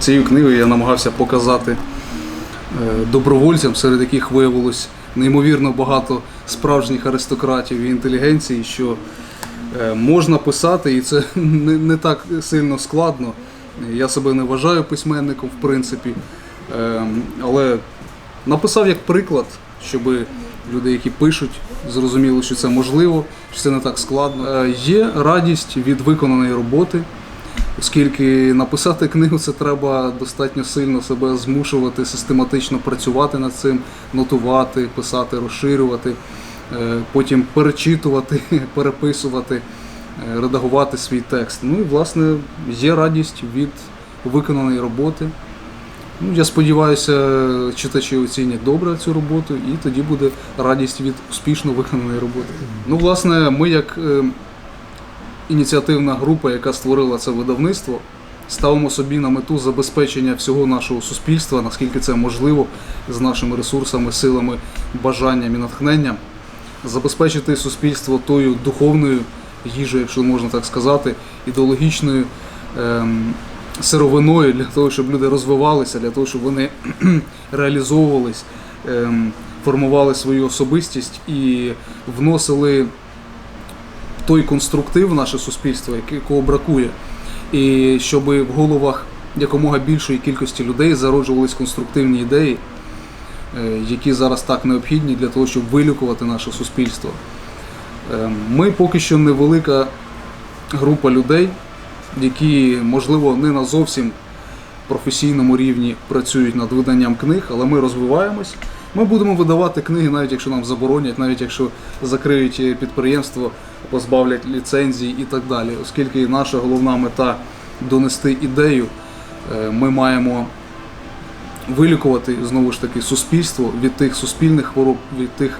Цією книгою я намагався показати е, добровольцям, серед яких виявилось неймовірно багато справжніх аристократів і інтелігенції, що е, можна писати, і це не, так сильно складно. Я себе не вважаю письменником, в принципі, Е, але написав як приклад, щоб люди, які пишуть, зрозуміли, що це можливо, що це не так складно. Е, Є радість від виконаної роботи, оскільки написати книгу це треба достатньо сильно себе змушувати, систематично працювати над цим, нотувати, писати, розширювати, е, потім перечитувати, переписувати, е, редагувати свій текст. Ну і власне є радість від виконаної роботи. Ну, я сподіваюся, читачі оцінять добре цю роботу, і тоді буде радість від успішно виконаної роботи. Ну, власне, ми як е, ініціативна група, яка створила це видавництво, ставимо собі на мету забезпечення всього нашого суспільства, наскільки це можливо, з нашими ресурсами, силами, бажанням і натхненням, забезпечити суспільство тою духовною їжею, якщо можна так сказати, ідеологічною. ем, сировиною для того, щоб люди розвивалися, для того, щоб вони реалізовувались, ем, формували свою особистість і вносили той конструктив в наше суспільство, якого бракує, і щоб в головах якомога більшої кількості людей зароджувались конструктивні ідеї, е, які зараз так необхідні для того, щоб вилікувати наше суспільство. Ем, Ми поки що невелика група людей, які, можливо, не на зовсім професійному рівні працюють над виданням книг, але ми розвиваємось. Ми будемо видавати книги, навіть якщо нам заборонять, навіть якщо закриють е, підприємство, позбавлять ліцензій і так далі. Оскільки наша головна мета донести ідею, е, ми маємо вилікувати знову ж таки суспільство від тих суспільних хвороб, від тих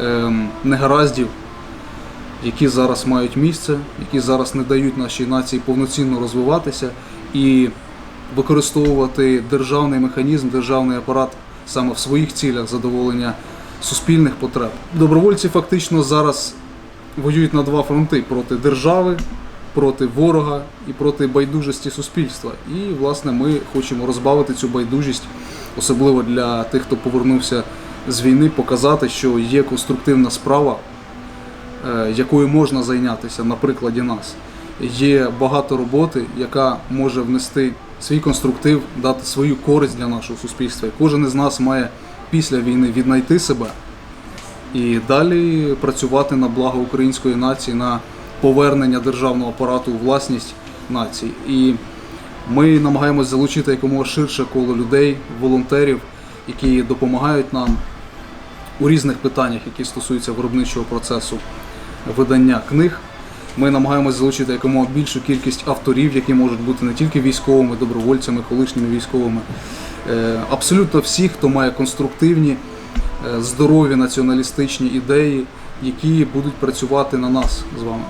ем, негараздів, які зараз мають місце, які зараз не дають нашій нації повноцінно розвиватися і використовувати державний механізм, державний апарат саме в своїх цілях задоволення суспільних потреб. Добровольці фактично зараз воюють на два фронти проти держави, проти ворога і проти байдужості суспільства. І, власне, ми хочемо розбавити цю байдужість, особливо для тих, хто повернувся з війни, показати, що є конструктивна справа, е, якою можна зайнятися на прикладі нас. Є багато роботи, яка може внести свій конструктив, дати свою користь для нашого суспільства. І кожен із нас має після війни віднайти себе і далі працювати на благо української нації, на повернення державного апарату у власність нації. І ми намагаємось залучити якомога ширше коло людей, волонтерів, які допомагають нам у різних питаннях, які стосуються виробничого процесу видання книг. Ми намагаємось залучити якомога більшу кількість авторів, які можуть бути не тільки військовими, добровольцями, колишніми військовими. Е, Абсолютно всі, хто має конструктивні, е, здорові націоналістичні ідеї, які будуть працювати на нас з вами.